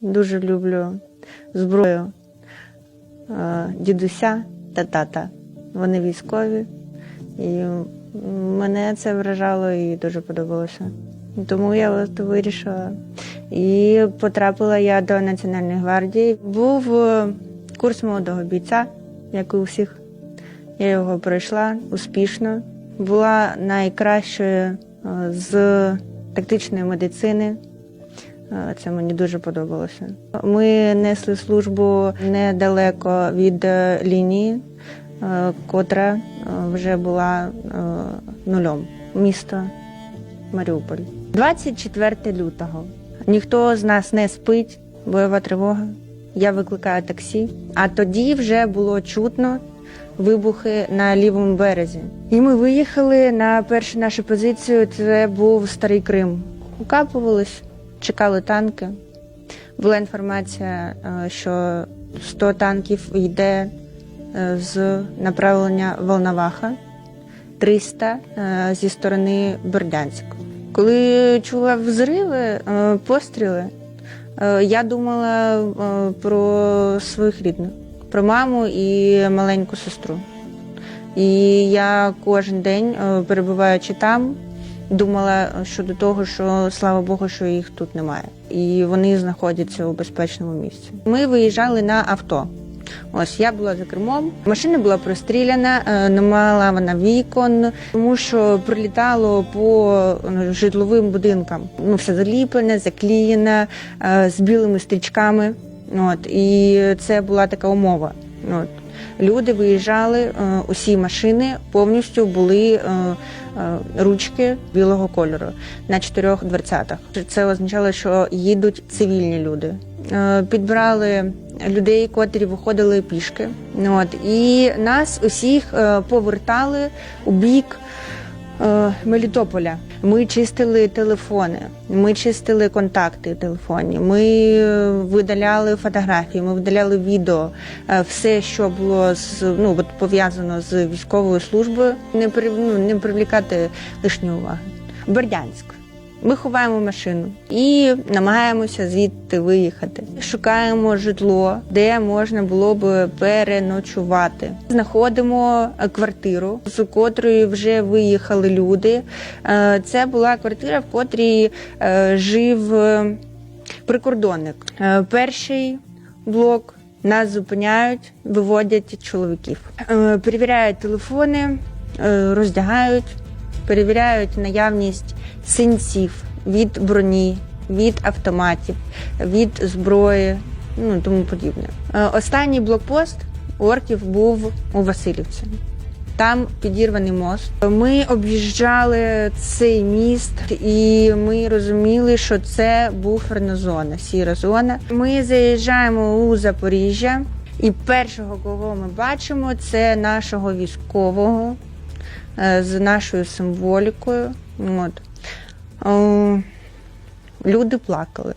Дуже люблю зброю е, дідуся та тата. Вони військові, і мене це вражало і дуже подобалося. Тому я от вирішила. І потрапила я до Національної гвардії. Був е, курс молодого бійця, як і у всіх. Я його пройшла успішно. Була найкращою е, з тактичної медицини. Це мені дуже подобалося. Ми несли службу недалеко від е, лінії, е, котра е, вже була нульом. Місто Маріуполь. 24 лютого. Ніхто з нас не спить, бойова тривога. Я викликаю таксі. А тоді вже було чутно вибухи на лівому березі. І ми виїхали на першу нашу позицію. Це був старий Крим. Укапувались, чекали танки. Була інформація, е, що 100 танків йде е, з направлення Волноваха, 300 е, зі сторони Бердянська. Коли чула взриви, постріли, я думала про своїх рідних, про маму і маленьку сестру. І я кожен день, перебуваючи там, думала щодо того, що слава Богу, що їх тут немає, і вони знаходяться у безпечному місці. Ми виїжджали на авто. Ось я була за кермом. Машина була простріляна, е, не мала вона вікон, тому що прилітало по е, житловим будинкам. Ну все заліплене, заклеєне, е, з білими стрічками. От і це була така умова. От. Люди виїжджали, е, усі машини повністю були е, е, ручки білого кольору на чотирьох дверцятах. Це означало, що їдуть цивільні люди. Підбирали людей, котрі виходили пішки. От і нас усіх повертали у бік Мелітополя. Ми чистили телефони, ми чистили контакти телефонні, ми е, видаляли фотографії, ми видаляли відео, Е, все, що було з ну от пов'язано з військовою службою, не при, ну, не привлікати лишньої уваги. Бердянськ. Ми ховаємо машину і намагаємося звідти виїхати. Шукаємо житло, де можна було б переночувати. Знаходимо е, квартиру, з котрої вже виїхали люди. Е, Це була квартира, в котрій е, жив прикордонник. Перший блок нас зупиняють, виводять чоловіків, перевіряють телефони, роздягають, перевіряють наявність синців від броні, від автоматів, від зброї, ну тому подібне. Е, Останній блокпост орків був у Васильівці. Там підірваний мост. Ми об'їжджали цей міст, і ми розуміли, що це буферна зона, сіра зона. Ми заїжджаємо у Запоріжжя, і першого, кого ми бачимо, це нашого військового з нашою символікою. От. Люди плакали.